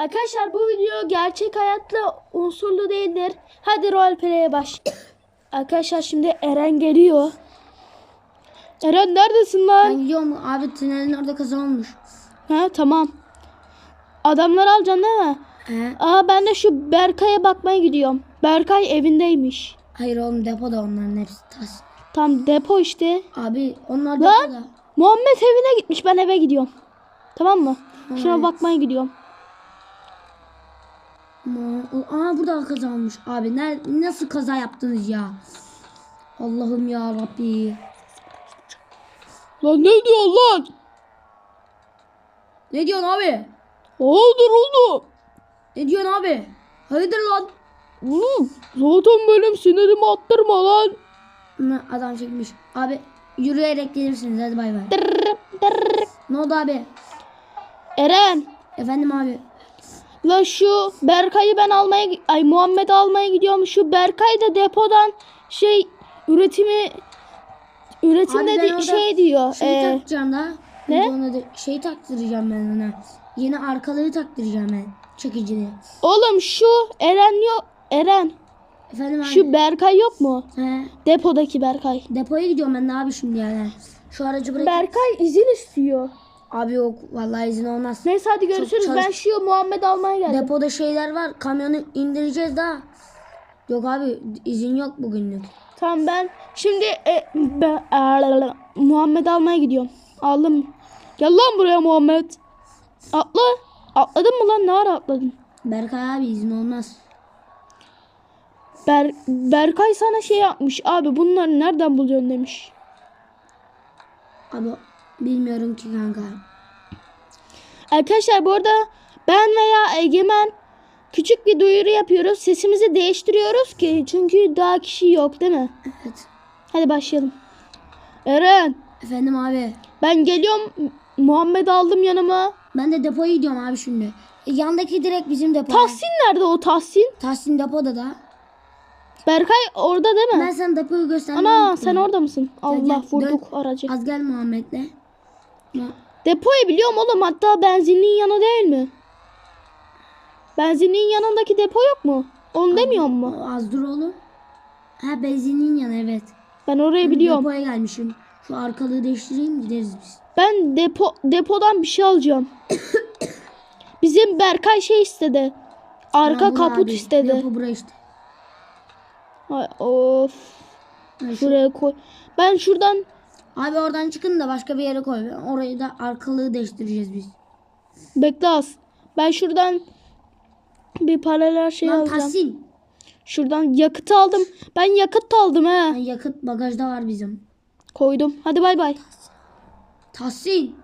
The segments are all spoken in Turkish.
Arkadaşlar bu video gerçek hayatla unsurlu değildir. Hadi roleplay'e baş. Arkadaşlar şimdi Eren geliyor. Eren neredesin lan? Ben gidiyorum abi tünelin orada kaza olmuş. Ha tamam. Adamları alacaksın değil mi? He? Aa ben de şu Berkay'a bakmaya gidiyorum. Berkay evindeymiş. Hayır oğlum depoda onların hepsi tas. Tam depo işte. Abi onlar Lan! depoda. Muhammed evine gitmiş ben eve gidiyorum. Tamam mı? Şuna Evet. bakmaya gidiyorum. Aa burada kaza olmuş. Abi ne, nasıl kaza yaptınız ya? Allah'ım ya Rabbi. Lan ne diyorsun lan? Ne diyorsun abi? Oldu oldu. Ne diyorsun abi? Hayırdır lan? Oğlum zaten benim sinirimi attırma lan. Hı, Adam çekmiş. Abi yürüyerek gelirsiniz hadi bay bay. Dırr, dırr. Ne oldu abi? Eren Efendim abi. La şu Berkay'ı ben almaya ay Muhammed'i almaya gidiyorum. Şu Berkay da depodan şey üretimi üretimde Abi ben di- orada şey diyor. Şey e, takacağım da. ne? Ona da şey taktıracağım ben ona. Yeni arkaları taktıracağım ben. Çekicili. oğlum şu Eren yok. Eren Efendim abi. şu Berkay yok mu? He. Depodaki Berkay. Depoya gidiyorum ben de abi şimdi yani. Şu aracı bırak. Berkay izin istiyor. Abi yok vallahi izin olmaz. Neyse hadi görüşürüz. çalış- Ben şu Muhammed almaya geldim. Depoda şeyler var. Kamyonu indireceğiz daha. Yok abi izin yok bugünlük. Tamam ben şimdi e, ben, Aa, Muhammed almaya gidiyorum. Aldım. Gel lan buraya Muhammed. Atla. Atladın mı lan? Ne ara atladın? Berkay abi izin olmaz. Ber, Berkay sana şey yapmış. Abi bunları nereden buluyorsun demiş. Abi bilmiyorum ki kanka. Arkadaşlar bu arada ben veya Egemen küçük bir duyuru yapıyoruz. Sesimizi değiştiriyoruz ki çünkü daha kişi yok değil mi? Evet. Hadi başlayalım. Eren Efendim abi. ben geliyorum. Muhammed aldım yanıma. Ben de depoya gidiyorum abi şimdi. E, yandaki direkt bizim depo. Tahsin nerede o Tahsin? Tahsin depoda da. Berkay orada değil mi? Ben sana depoyu göstermem. Ana sen orada mısın? Allah gel, vurduk aracı. Az gel Muhammed'le. Depoyu biliyorum oğlum hatta benzinliğin yanı değil mi? Benzinliğin yanındaki depo yok mu? Onu demiyor mu? Az dur oğlum. Ha benzinin yanı evet. Ben orayı biliyorum. Depoya gelmişim. Şu arkalığı değiştireyim gideriz biz. Ben depo depodan bir şey alacağım. Bizim Berkay şey istedi. Arka bu kaput abi. istedi. Depo bura işte. Ay, of. Şuraya koy. Ben şuradan Abi oradan çıkın da başka bir yere koy. Orayı da arkalığı değiştireceğiz biz. bekle az. Ben şuradan bir paralel şey Lan alacağım. Tahsin. Şuradan yakıt aldım. Ben yakıt aldım he. Ha, yakıt bagajda var bizim. Koydum. Hadi bay bay. Tahsin.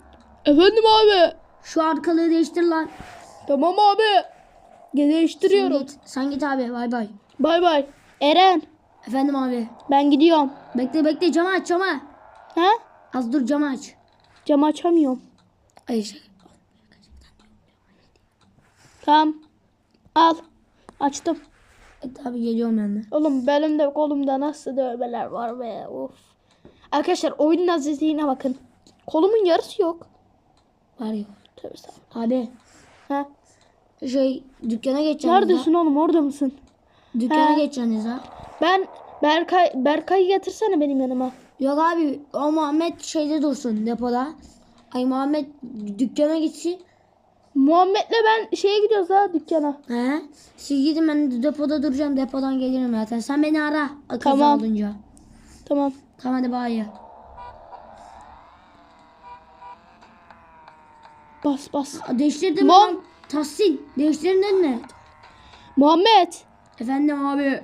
Efendim abi. Şu arkalığı değiştir lan. Tamam abi. Sen Değiştiriyorum. git, sen git abi bay bay. Bay bay. Eren Efendim abi. ben gidiyorum. Bekle bekle camı aç camı. Ha? Az dur camı aç. Camı açamıyorum. Ay şey. Tamam. Al. Açtım. Evet abi geliyorum ben de. Oğlum belimde kolumda nasıl dövmeler var be. Of. Arkadaşlar oyunun azizliğine bakın. Kolumun yarısı yok. Var ya. Tövbe estağfurullah. Abi Ha? şey dükkana geçeceğiz. Neredesin oğlum orada mısın? Dükkana Ha. geçeceğiz ha. Ben Berkay Berkay'ı getirsene benim yanıma. Yok abi o Muhammed şeyde dursun depoda. Ay Muhammed dükkana gitsin. Muhammed'le ben şeye gidiyoruz ha dükkana. He? Siz gidin ben de depoda duracağım. Depodan gelirim zaten. Sen beni ara. Kaza Tamam. olunca. Tamam. Tamam hadi bay. Bas bas. Aa, Değiştirdin mi Mom. Tahsin. Değiştirdin mi? Muhammed. Efendim abi.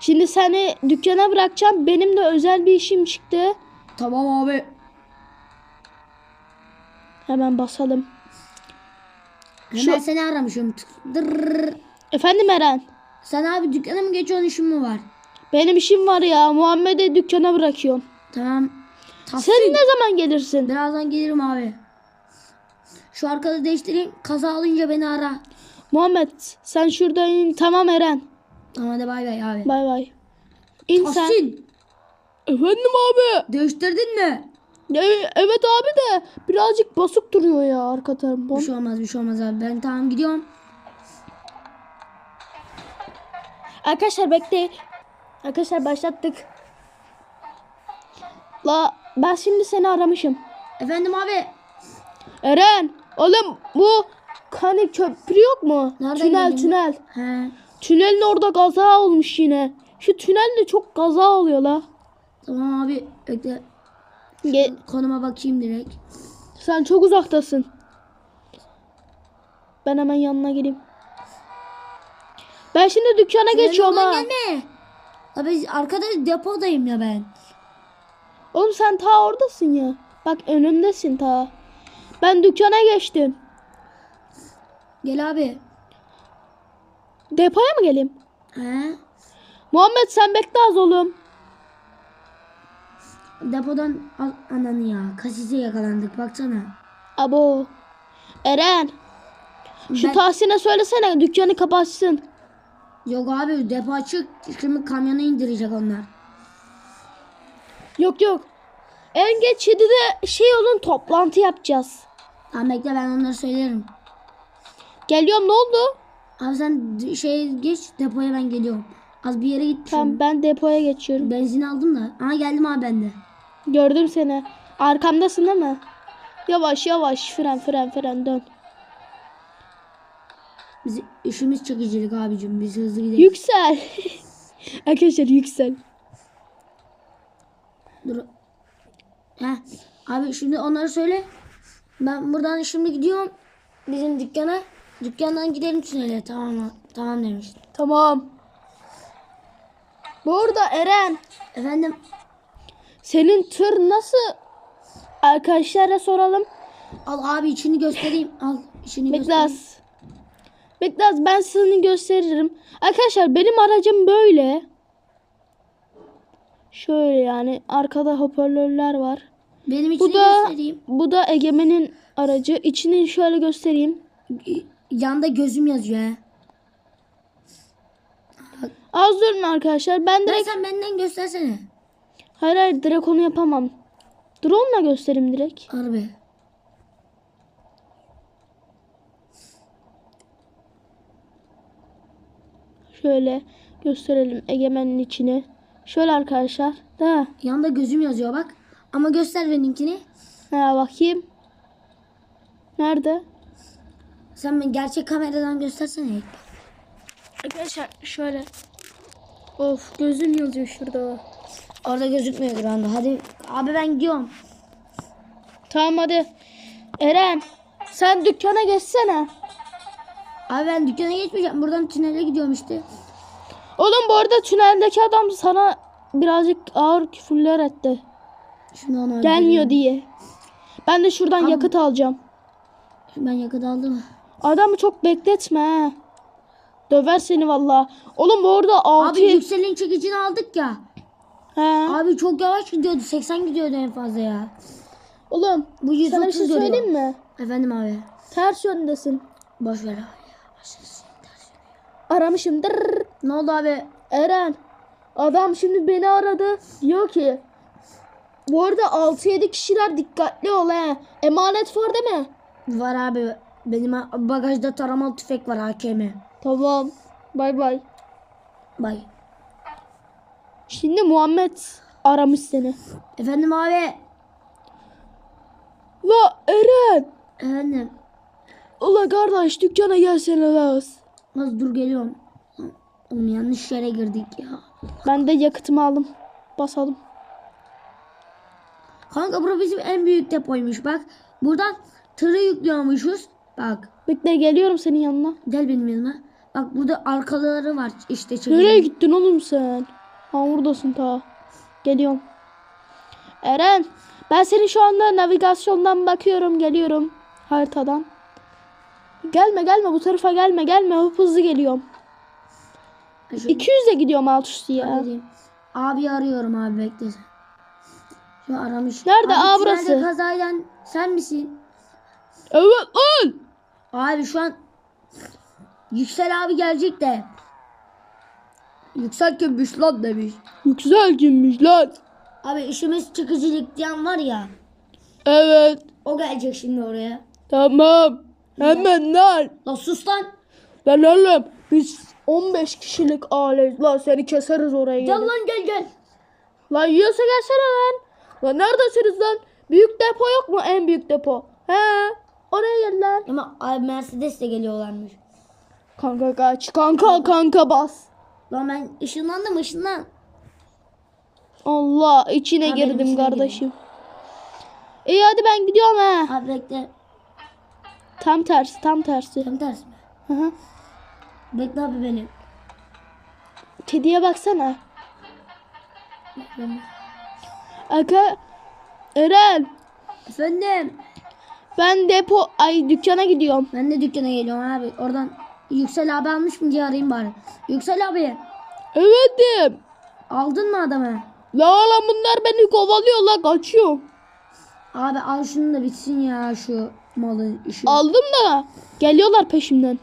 Şimdi seni dükkana bırakacağım. Benim de özel bir işim çıktı. Tamam abi. Hemen basalım. Hemen Şu- seni aramışım. Tık, dırrrr. Efendim Eren. Sen abi dükkana mı geçiyorsun işin mi var? Benim işim var ya. Muhammed'i dükkana bırakıyorum. Tamam. Tahsin. Sen ne zaman gelirsin? Birazdan gelirim abi. Şu arkada değiştireyim. Kaza alınca beni ara. Muhammed sen şurada in. Tamam Eren. Tamam hadi bay bay abi. Bay bay. İn sen. Tahsin. Efendim abi. Değiştirdin mi? E- evet abi de birazcık basık duruyor ya arka tampon. Bir şey olmaz bir şey olmaz abi. Ben tamam gidiyorum. Arkadaşlar bekle. Arkadaşlar başlattık. La ben şimdi seni aramışım. Efendim abi. Eren oğlum bu hani köprü yok mu? Nereden tünel geldin? tünel. He. Tünelin orada kaza olmuş yine. Şu tünelde çok kaza oluyor la. Tamam abi. Bekle. Ge- Konuma bakayım direkt. Sen çok uzaktasın. Ben hemen yanına geleyim. Ben şimdi dükkana geçiyorum Senin ha. gelme. Abi arkada depodayım ya ben. Oğlum sen ta oradasın ya. Bak önümdesin ta. Ben dükkana geçtim. Gel abi. Depoya mı geleyim? He. Muhammed sen bekle az oğlum. Depodan al ananı ya. Kasise yakalandık baksana. Abo. Eren. Şu Ben- Tahsin'e söylesene dükkanı kapatsın. Yok abi depo açık. Şimdi kamyona indirecek onlar. Yok yok. En geç 7'de şey olun toplantı yapacağız. Tamam bekle ben onları söylerim. Geliyorum ne oldu? Abi sen şey geç depoya ben geliyorum. Az bir yere git. Tamam ben depoya geçiyorum. Benzin aldım da. Aha geldim abi ben de. Gördüm seni. Arkamdasın değil mi? Yavaş yavaş fren fren fren dön. Biz işimiz çekicilik abicim. Biz hızlı gidelim. Yüksel. Arkadaşlar yüksel. Dur. Heh. Abi şimdi onları söyle. Ben buradan şimdi gidiyorum. Bizim dükkana. Dükkandan gidelim tünele. Tamam? Tamam demiş. Tamam. Bu arada Eren Efendim. senin tır nasıl? Arkadaşlara soralım. Al abi içini göstereyim. Al içini Bekle göstereyim. az ben seni gösteririm. Arkadaşlar benim aracım böyle. Şöyle yani arkada hoparlörler var. Benim içini Bu da göstereyim. bu da Egemen'in aracı. İçini şöyle göstereyim. Yanda gözüm yazıyor he. Az durun arkadaşlar. Ben Ben direkt sen benden göstersene. hayır hayır direkt onu yapamam. Drone'la göstereyim direkt. Harbi. Şöyle gösterelim Egemen'in içini. Şöyle arkadaşlar. Da. Yanda gözüm yazıyor bak. Ama göster benimkini. Ha bakayım. Nerede? Sen ben gerçek kameradan göstersene. Arkadaşlar şöyle. Of gözüm yazıyor şurada. Orada gözükmüyor anda. Hadi abi ben gidiyorum. Tamam hadi. Eren sen dükkana geçsene. Abi ben dükkana geçmeyeceğim. Buradan tünele gidiyorum işte. Oğlum bu arada tüneldeki adam sana birazcık ağır küfürler etti. Gelmiyor diye. Ben de şuradan yakıt alacağım. Ben yakıt aldım. Adamı çok bekletme he. Döver seni valla. Oğlum bu arada 6 Abi yükselin çekicini aldık ya. He. Abi çok yavaş gidiyordu. 80 gidiyordu en fazla ya. Oğlum Bu 130 sana bir şey söyleyeyim mi? Efendim abi. Ters yöndesin. Boş ver abi. Aramışım. Dırrrr. Ne oldu abi? Eren. Adam şimdi beni aradı. Diyor ki. Bu arada 6-7 kişiler dikkatli ol he. Emanet var değil mi? Var abi. Benim bagajda taramalı tüfek var AKM. Tamam. Bay bay. Bay. Şimdi Muhammed aramış seni. Efendim abi. La Eren. Efendim. Ula kardeş dükkana gelsene las. Nasıl dur geliyorum. Oğlum yanlış yere girdik ya. Ben de yakıtımı aldım. Basalım. Kanka bura bizim en büyük depoymuş bak. Buradan tırı yüklüyormuşuz. Bak Bekle geliyorum senin yanına. gel benim yanıma. Bak burada arkaları var işte Nereye çekici. gittin oğlum sen? Ha buradasın ta. Geliyorum. Eren ben senin şu anda navigasyondan bakıyorum geliyorum haritadan. Gelme gelme bu tarafa gelme gelme hıp hızlı geliyorum. Ha, şu- 200'e gidiyorum alt üstü ya. Abi arıyorum abi bekle. Şu aramış. Nerede? Abi, Aa, burası. kazayla sen misin? Evet lan. Abi şu an Yüksel abi gelecek de. Yüksel kimmiş lan demiş. Yüksel kimmiş lan? Abi işimiz çıkıcılık diyen var ya. Evet. O gelecek şimdi oraya. Tamam. Hemen lan. Lan sus lan. Lan oğlum biz 15 kişilik aileyiz. Lan seni keseriz oraya. Gel lan gel gel. Lan yiyorsa gelsene lan. Lan neredesiniz lan? Büyük depo yok mu? En büyük depo. He. Oraya gel lan. Ama Mercedes de geliyorlarmış. Kanka kaç. Kanka kanka bas. Lan ben ışınlandım ışınlan. Allah içine Ha, girdim içine kardeşim. İyi hadi ben gidiyorum he. Abi bekle. Tam tersi tam tersi. Tam tersi mi? Hı hı. Bekle abi beni. Kediye baksana. Aka Eren Efendim. Ben depo ay dükkana gidiyorum. Ben de dükkana geliyorum abi. Oradan Yüksel abi almış mı diye arayayım bari. Yüksel abi Evetim. aldın mı adamı? La oğlum bunlar beni kovalıyor la kaçıyorum. Abi al şunu da bitsin ya şu malın işi. Aldım da geliyorlar peşimden.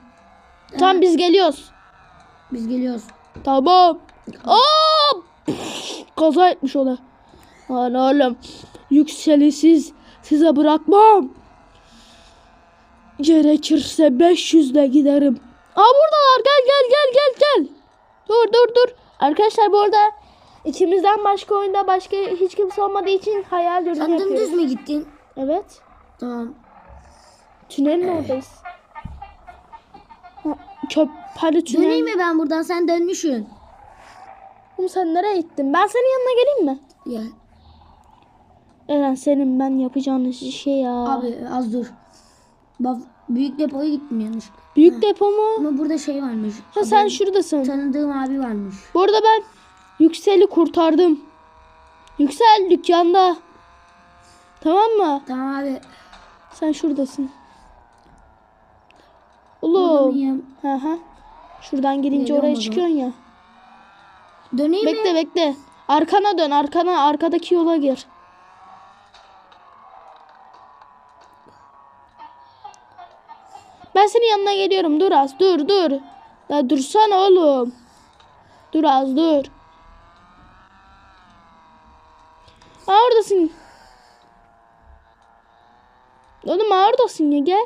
Tamam biz geliyoruz. Biz geliyoruz. Tamam. Aa! Püf, Kaza etmiş o da. Lan oğlum yükseli siz size bırakmam. Gerekirse 500 ile giderim. Aa buradalar gel gel gel gel gel. Dur dur dur. Arkadaşlar bu arada içimizden başka oyunda başka hiç kimse olmadığı için hayal ürünü Sen yapıyoruz. mü gittin? Evet. Tamam. Tünelin oradayız. Ha, Çöp hadi tünel. Döneyim mi ben buradan? Sen dönmüşsün. Oğlum sen nereye gittin? Ben senin yanına geleyim mi? Gel. Eren senin ben yapacağın şey ya. Abi az dur. Bak büyük depoya gittim yanlış. Büyük depo mu? Ama burada şey varmış. Ha sen şuradasın. Tanıdığım abi varmış. Bu arada ben Yüksel'i kurtardım. Yüksel dükkanda. Tamam mı? Tamam abi. Sen şuradasın. Oğlum. Hı hı. Şuradan girince Geliyorum oraya çıkıyorsun ya. Döneyim mi? Bekle bekle. Arkana dön. Arkana arkadaki yola gir. Ben senin yanına geliyorum. Dur az. Dur dur. Ya dursana oğlum. Dur az dur. Aa oradasın. Oğlum aa oradasın ya gel.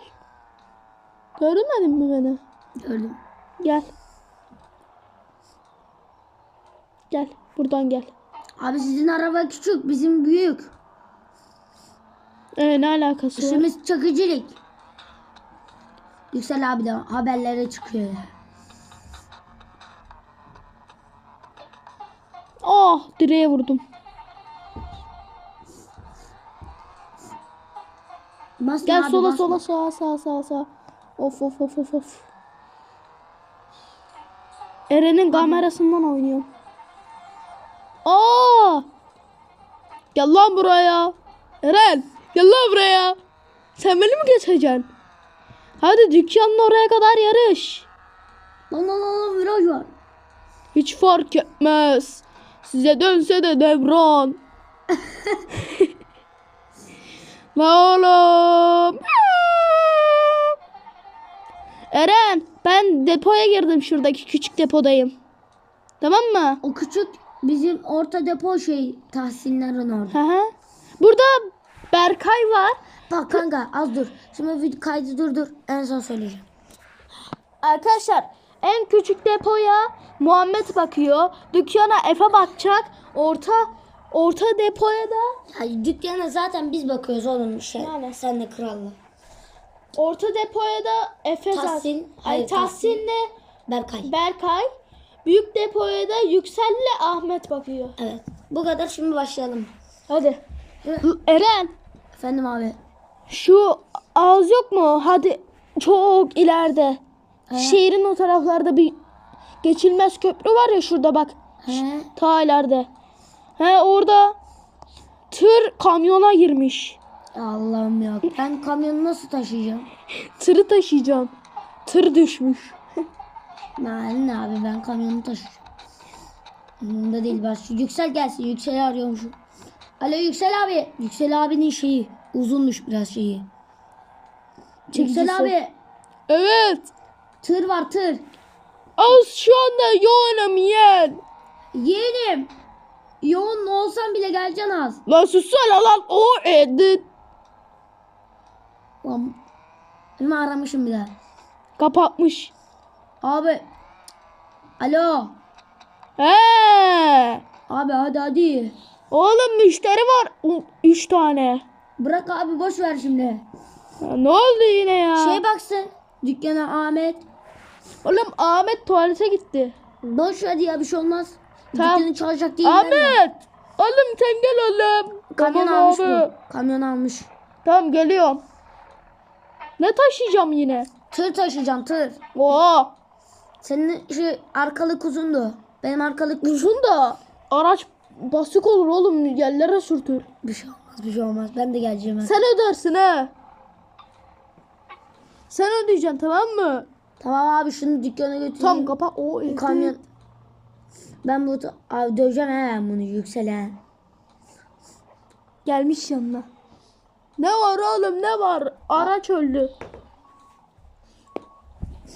Görmedin mi beni? Gördüm. Gel. Gel. Buradan gel. Abi sizin araba küçük, bizim büyük. Ee, ne alakası var? İşimiz çakıcılık. Yüksel abi de haberlere çıkıyor ya. Oh direğe vurdum. Basma Gel abi, sola basma. sola sağa sağa sağa sağa. Of of of of of. Eren'in kamerasından oynuyorum. Aa! Gel lan buraya. Eren gel lan buraya. Sen beni mi geçeceksin? Hadi dükkanın oraya kadar yarış. Lan lan lan viraj var. Hiç fark etmez. Size dönse de devran. La oğlum. Eren ben depoya girdim şuradaki küçük depodayım. Tamam mı? O küçük bizim orta depo şey tahsinlerin orada. Hı hı. Burada Berkay var. Bak kanka az dur. Şimdi video kaydı dur dur. En son söyleyeceğim. Arkadaşlar en küçük depoya Muhammed bakıyor. Dükkana Efe bakacak. Orta orta depoya da Ya dükkana zaten biz bakıyoruz oğlum şey. Yani. Sen de kralla. Orta depoya da Efe zaten- Tahsin, Ay hayır, Tahsin'le Berkay. Berkay. Büyük depoya da Yüksel'le Ahmet bakıyor. Evet. Bu kadar şimdi başlayalım. Hadi. Eren Efendim abi. Şu ağız yok mu? Hadi çok ileride. He. Şehrin o taraflarda bir geçilmez köprü var ya şurada bak. He. Ta ileride. He orada tır kamyona girmiş. Allah'ım ya. Ben kamyonu nasıl taşıyacağım? Tırı taşıyacağım. Tır düşmüş. Ne abi ben kamyonu taşıyacağım. Bunda değil ben şu Yüksel gelsin. Yüksel'i arıyormuşum. Alo Yüksel abi. Yüksel abinin şeyi. Uzunmuş biraz şeyi. Çekicisi. abi. Evet. Tır var tır. Az şu anda yoğunum yeğen. Yeğenim. Yoğun olsan bile geleceksin az. Lan sussana lan o edin. Ulan, Elimi aramışım bir daha. Kapatmış. Abi. Alo. He. Abi hadi hadi. Oğlum müşteri var. Üç tane. Bırak abi boş ver şimdi. Ya ne oldu yine ya? Şey baksın. Dükkana Ahmet. Oğlum Ahmet tuvalete gitti. Boş ver ya bir şey olmaz. Tamam. Dükkanı çalacak değil. Ahmet. Oğlum sen gel oğlum. Kamyon Tamam almış abi. bu. Kamyon almış. Tamam geliyorum. Ne taşıyacağım yine? Tır taşıyacağım tır. Oo. Senin şu arkalık uzundu. Benim arkalık Uzun da araç basık olur oğlum yerlere sürtür. Bir şey olmaz bir şey olmaz. Ben de geleceğim. Sen ödersin he. Sen ödeyeceksin tamam mı? Tamam abi şunu dükkana götüreyim. Tamam kapat. O evde. kamyon. Ben bu abi döveceğim he ben bunu yükselen. Gelmiş yanına. Ne var oğlum ne var? Araç öldü.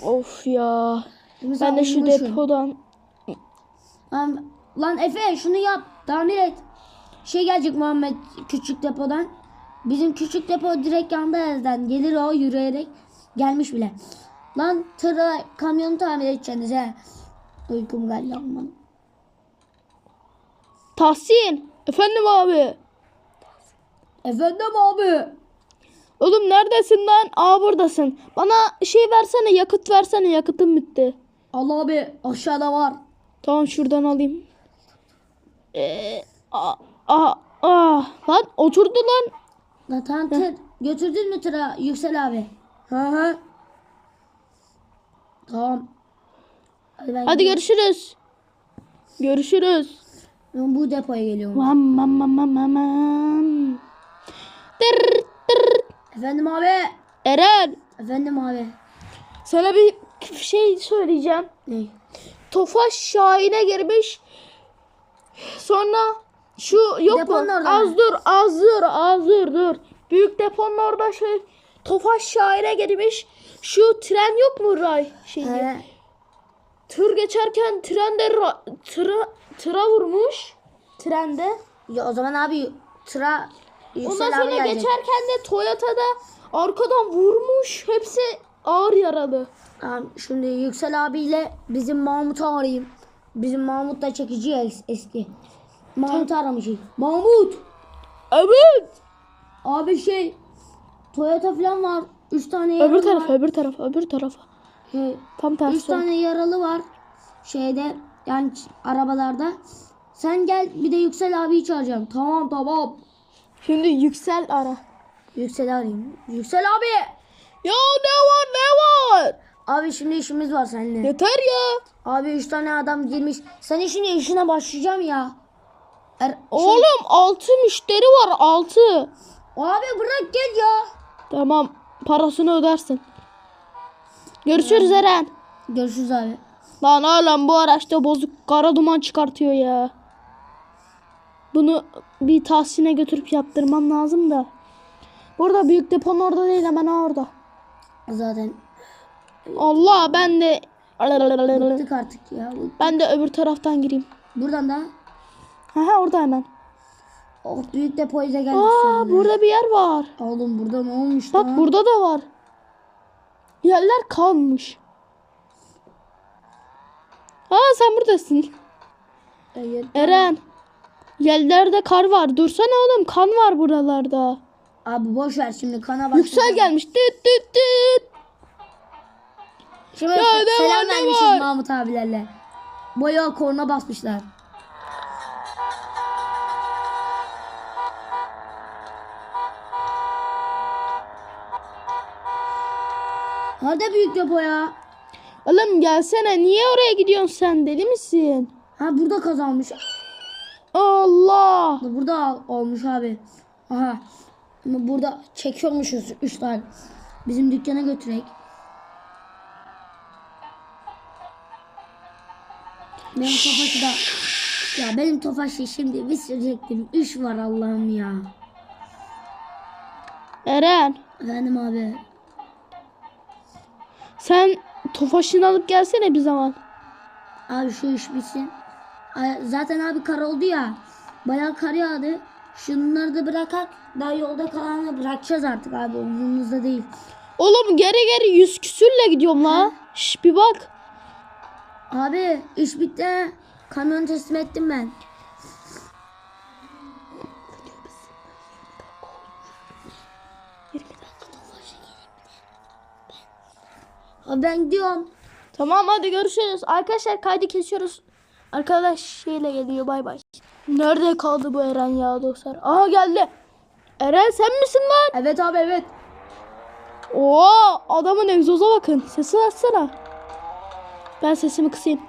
Of ya. Ben de şu depodan. Lan, lan Efe şunu yap. Tamir et. Şey gelecek Muhammed küçük depodan. Bizim küçük depo direkt yanda evden. Gelir o yürüyerek. Gelmiş bile. Lan tırı kamyonu tamir edeceksiniz he. Uykum geldi ama. Tahsin. Efendim abi. Efendim abi. Oğlum neredesin lan? Aa buradasın. Bana şey versene yakıt versene yakıtım bitti. Allah abi aşağıda var. Tamam şuradan alayım. Ee, aa, aa. Lan oturdu lan. Tır. Götürdün mü tıra Yüksel abi? Hı hı. Tamam. Hadi, ben Hadi gidiyorum. görüşürüz. Görüşürüz. Ben bu depoya geliyorum. Vam vam vam vam vam vam. Tır tır. Efendim abi. Eren Efendim abi. sana bir şey söyleyeceğim. Ne? Tofaş Şahin'e girmiş. Sonra şu yok Deponun mu? orada Az mı? dur, az dur, az dur, dur. Büyük deponun orada şey Tofaş Şahin'e girmiş. Şu tren yok mu ray şeyi? He. Tır geçerken trende ra- tıra, tıra vurmuş. Trende. Ya o zaman abi tıra Ondan Yüksel abi sonra gelecek. geçerken de Toyota'da arkadan vurmuş. Hepsi ağır yaralı. Tamam, şimdi Yüksel abiyle bizim Mahmut'u arayayım. Bizim Mahmut da çekici ya es- eski. Mahmut aramışım. Mahmut! Evet. Abi şey Toyota falan var. Üç tane yaralı Öbür tarafa, var. öbür tarafa, öbür tarafa. He, Tam Üç tersi. tane yaralı var. Şeyde yani arabalarda. Sen gel bir de Yüksel abiyi çağıracağım. Tamam tamam. Şimdi yüksel ara. Yüksel arayayım. Yüksel abi! Ya ne var ne var? Abi şimdi işimiz var seninle. Yeter ya. Abi üç tane adam girmiş. Sen işine işine başlayacağım ya. Er, şey- Oğlum altı müşteri var altı. Abi bırak gel ya. Tamam parasını ödersin. Görüşürüz Eren. Görüşürüz abi. Lan oğlum bu araçta bozuk kara duman çıkartıyor ya. Bunu bir tahsine götürüp yaptırmam lazım da. Burada büyük deponun orada değil hemen orada. Zaten Allah ben de bıktık artık ya. ben de öbür taraftan gireyim. Buradan da Aha orada hemen. oh, büyük depoya da geldik Aa sonunda. burada bir yer var. Oğlum burada ne olmuş Bak lan? burada da var. Yerler kalmış. Aa sen buradasın. Evet. Eren. Yerlerde kar var. Dursana oğlum kan var buralarda. Abi boş ver şimdi kana bak. Yüksel gelmiş. Düt düt düt. Şimdi Ya selam vermişiz? Mahmut abilerle. Bayağı korna basmışlar. Hadi büyük depoya. Oğlum gelsene. Niye oraya gidiyorsun sen? Deli misin? Ha burada kazanmış. Allah. Burada olmuş abi. Aha. Ama burada çekiyormuşuz 3 tane. Bizim dükkana götürek. Benim tofaşı da ya benim tofaşı şimdi bir sürecektim. İş var Allah'ım ya. Eren. Efendim abi. Sen tofaşını alıp gelsene bir zaman. Abi şu iş bitsin. Zaten abi kar oldu ya. Bayağı kar yağdı. Şunları da bırakak. Daha yolda kalanı bırakacağız artık abi. Umurumuzda değil. Oğlum geri geri yüz küsürle gidiyorum la. Şş bir bak. Abi iş bitti. Kamyon teslim ettim ben. Abi ben gidiyorum. Tamam hadi görüşürüz. Arkadaşlar kaydı kesiyoruz. Arkadaş şeyle geliyor bay bay. Nerede kaldı bu Eren ya dostlar? Aha geldi. Eren sen misin lan? Evet abi evet. Oo adamın egzoza bakın. Sesi açsana. Ben sesimi kısayım.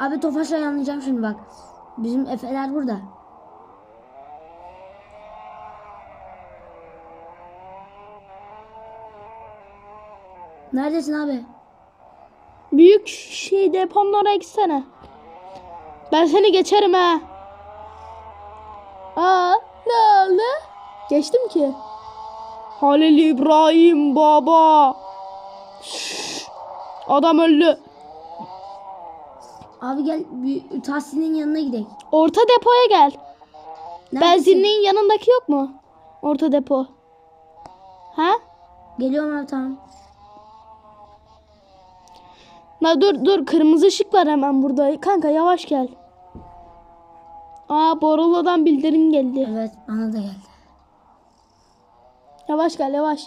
Abi Tofaş'la yanlayacağım şimdi bak. Bizim Efe'ler burada. Neredesin abi? Büyük şey deponun oraya gitsene. Ben seni geçerim ha. Aa ne oldu? Geçtim ki. Halil İbrahim baba. Adam öldü. Abi gel bir Tahsin'in yanına gidelim. Orta depoya gel. Neredesin? Benzinliğin yanındaki yok mu? Orta depo. Ha? Geliyorum abi tamam. La dur dur kırmızı ışık var hemen burada. Kanka yavaş gel. Aa Borolo'dan bildirim geldi. Evet bana da geldi. Yavaş gel yavaş.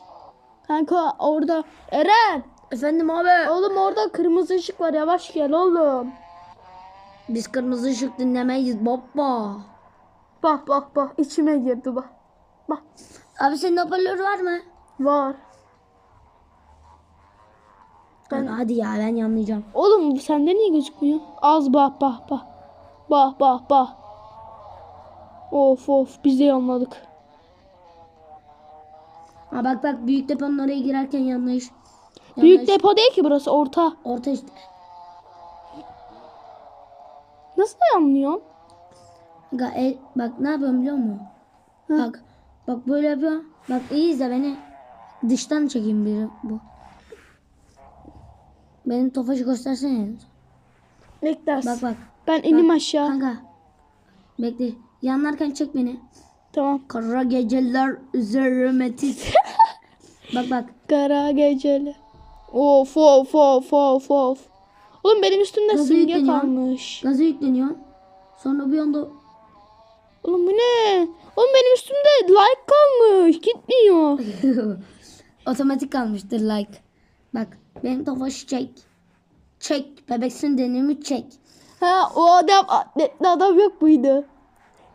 Kanka orada Eren. Efendim abi. Oğlum orada kırmızı ışık var yavaş gel oğlum. Biz kırmızı ışık dinlemeyiz baba. Bak bak bak içime girdi bak. Bak Abi senin hoparlör var mı? var. Ben... Hadi ya ben yanlayacağım. Oğlum sende niye gözükmüyor? Az bak bak bak. Bak bak bak. Of of biz de yanladık. Ha bak bak büyük deponun oraya girerken yanlış. Büyük Yanlış. depo değil ki burası orta. Orta işte. Nasıl yanlıyorsun? Ga, e, bak ne yapıyorum biliyor musun? Hı. Bak. Bak böyle yapıyorum. Bak iyi izle beni. Dıştan çekeyim biri bu. Benim tofaşı göstersene. Beklersin. Bak bak. Ben inim aşağı. Kanka. Bekle. Yanlarken çek beni. Tamam. Kara geceler üzerime tit. bak bak. Kara geceli. Of of of of of. Oğlum benim üstümde Nasıl simge yükleniyor? kalmış. Gaza yükleniyor. Sonra bir anda Oğlum bu ne? Oğlum benim üstümde like kalmış. Gitmiyor. otomatik kalmıştır like. Bak benim tofaşı çek. Çek. Bebeksin denimi çek. Ha o adam atletli adam yok muydu?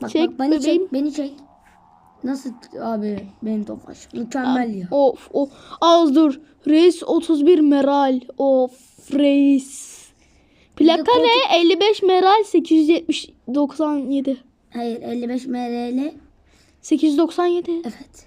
Bak Çek bak beni bebeğim. çek. Beni çek. Nasıl abi benim tofaş? Mükemmel ya. Of of. Az dur. Reis 31 Meral. Of reis. Plaka koltuk- ne? 55 Meral 870 97. Hayır 55 MRL. 897. Evet.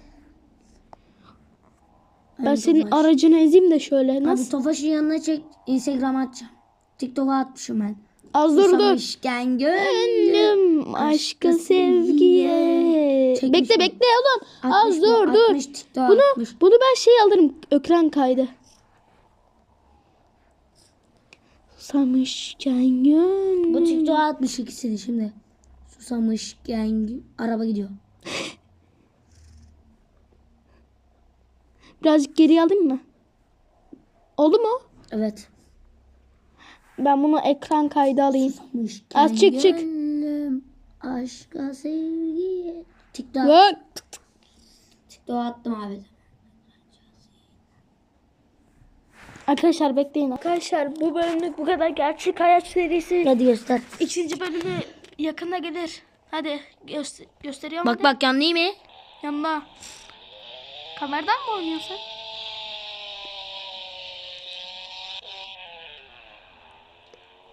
Ben Abi senin Tofaş. aracını ezeyim de şöyle. Abi Nasıl? Tofaş'ın yanına çek. Instagram atacağım. TikTok'a atmışım ben. Az dur dur. Susamışken gönlüm. Gönlüm aşka sevgiye. Çekmiş bekle mi? bekle oğlum. Az Atmış bu, dur dur. atmış, TikTok'a Bunu atmış. bunu ben şey alırım ekran kaydı. Susamışken gönlüm. Bu TikTok'a atmış ikisini şimdi. Susamışken gö- araba gidiyor. Birazcık geri alayım mı? Oldu mu? Evet. Ben bunu ekran kaydı alayım. Az çık, çık. gönlüm aşka sevgiye. TikTok, Lan. TikTok'a attım abi. Arkadaşlar bekleyin. Arkadaşlar bu bölümlük bu kadar. Gerçek hayat serisi. Hadi göster. İkinci bölümü yakında gelir. Hadi göster gösteriyorum. Bak hadi. bak yanlıyım mı? Yanına. Kameradan mı oynuyorsun?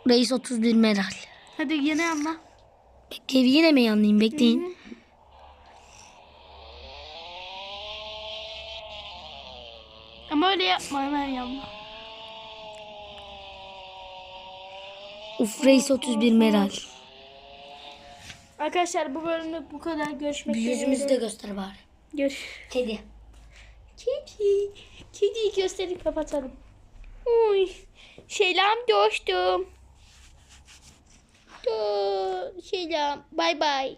Reis 31 Meral. Hadi yine yanına. Bekle yine mi yanlıyım bekleyin. Ama öyle yapma hemen yanına. Uf Reis 31 Meral. Arkadaşlar bu bölümlük bu kadar. Görüşmek üzere. Yüzümüzü de göster bari. Görüş. Kedi. Kedi. Kediyi gösterip kapatalım. Uy. Selam dostum. Selam. Bay bay.